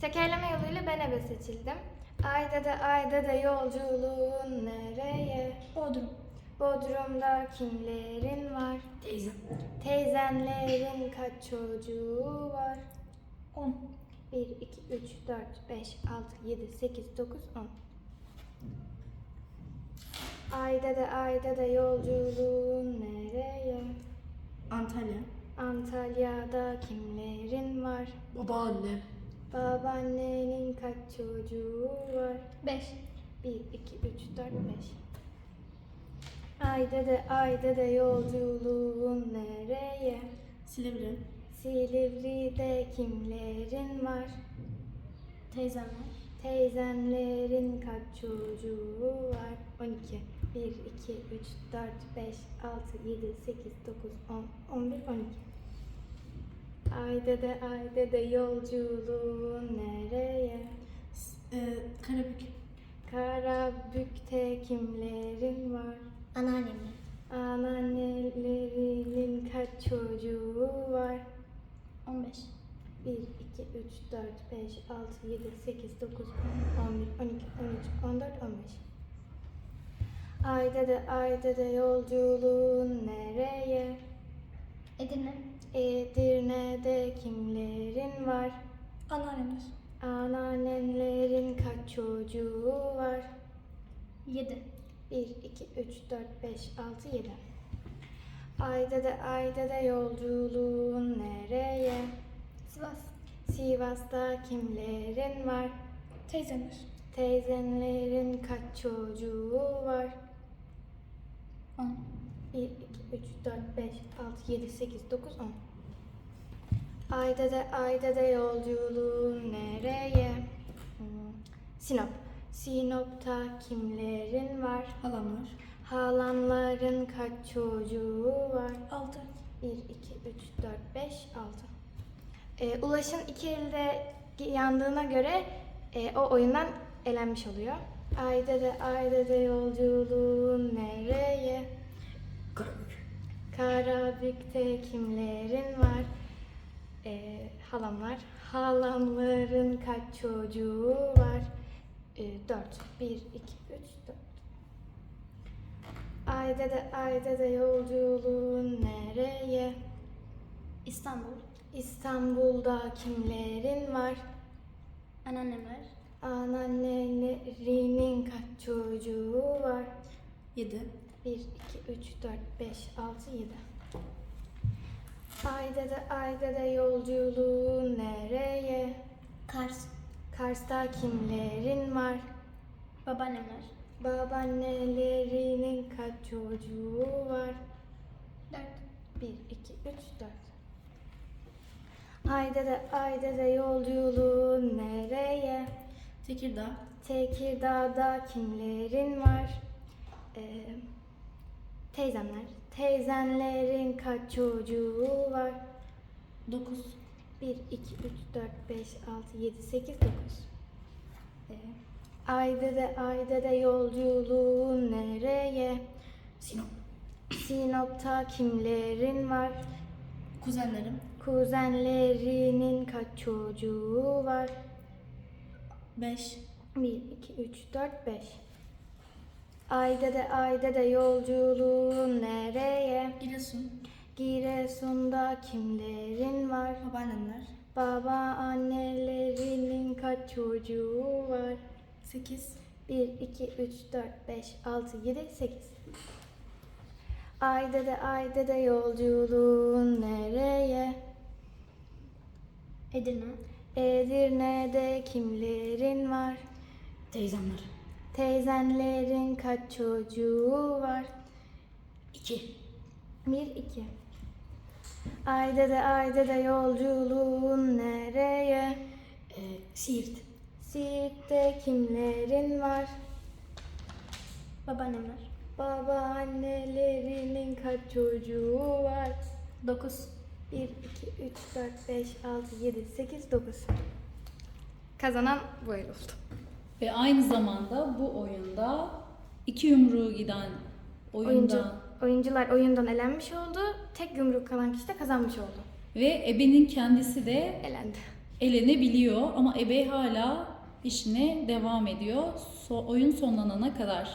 Tekerleme yoluyla ben ebe seçildim. Ayda da ayda da yolculuğun nereye? Bodrum. Bodrum'da kimlerin var? Teyzem. Teyzenlerin kaç çocuğu var? 10. 1, 2, 3, 4, 5, 6, 7, 8, 9, 10. Ayda da ayda da yolculuğun nereye? Antalya. Antalya'da kimlerin var? Babaannem. Babaannenin kaç çocuğu var? 5. 1, 2, 3, 4, 5. Ayda da ayda da yolculuğun nereye? Silivri. Silivri'de kimlerin var? Teyzem var. Teyzenlerin kaç çocuğu var? 12. 1, 2, 3, 4, 5, 6, 7, 8, 9, 10, 11, 12. Ayda da ayda da yolculuğun nereye? Ee, Karabük. Karabük'te kimlerin var? Anneannemle. Anneannelerinin kaç çocuğu var? 15. 1, 2, 3, 4, 5, 6, 7, 8, 9, 10, 11, 12, 13, 14, 15. Ayda da ayda da yolculuğun nereye? Edirne. Edirne'de kimlerin var? Anneannemler. Anneannenlerin kaç çocuğu var? 7. 1, 2, 3, 4, 5, 6, 7. Ayda da ayda da yolculuğun nereye? Sivas. Sivas'ta kimlerin var? Teyzemler. Teyzenlerin kaç çocuğu var? 10. 1, 2, 3, 4, 5, 6, 7, 8, 9, 10. Ayda da ayda da yolculuğun nereye? Hmm, Sinop. Sinop'ta kimlerin var? Halamlar. Halamların kaç çocuğu var? 6. 1, 2, 3, 4, 5, 6. Ee, Ulaş'ın iki elde yandığına göre e, o oyundan elenmiş oluyor. Ayda da ayda da yolculuğun nereye? Karabük. Karabük'te kimlerin var? Ee, halamlar. Halamların kaç çocuğu var? Ee, 4. 1, 2, 3, 4. Ayda da ayda da yolculuğun nereye? İstanbul. İstanbul'da kimlerin var? Anneannemler. Anneannelerinin kaç çocuğu var? 7. 1, 2, 3, 4, 5, 6, 7. Ayda da ayda da yolculuğun nereye? Kars. Kars'ta kimlerin var? Babaannemler. Babaannelerinin kaç çocuğu var? 4. 1, 2, 3, 4. Ayda da ayda da yolculuğun nereye? Tekirdağ. Tekirdağ'da kimlerin var? Ee, teyzemler. Teyzenlerin kaç çocuğu var? 9. 1, 2, 3, 4, 5, 6, 7, 8, 9. Ee, ayda da ayda da yolculuğun nereye? Sinop. Sinop'ta kimlerin var? Kuzenlerim. Kuzenlerinin kaç çocuğu var? 5. 1, 2, 3, 4, 5. Ayda da ayda da yolculuğun nereye? Giresun. Giresun'da kimlerin var? Babaannemler. Baba annelerinin kaç çocuğu var? 8. 1, 2, 3, 4, 5, 6, 7, 8. Ayda da ayda da yolculuğun nereye? Edirne. Edirne'de kimlerin var? Teyzemler. Teyzenlerin kaç çocuğu var? 2. 1, 2. Ayda da ayda da yolculuğun nereye? Ee, Siirt. Siirt'te kimlerin var? Babaannemler. Babaannelerinin kaç çocuğu var? 9. 1, 2, 3, 4, 5, 6, 7, 8, 9. Kazanan bu el oldu. Ve aynı zamanda bu oyunda iki yumruğu giden oyunda Oyuncu, oyuncular oyundan elenmiş oldu. Tek yumruk kalan kişi de kazanmış oldu. ve ebenin kendisi de Elendi. elenebiliyor ama ebe hala işine devam ediyor. So- oyun sonlanana kadar.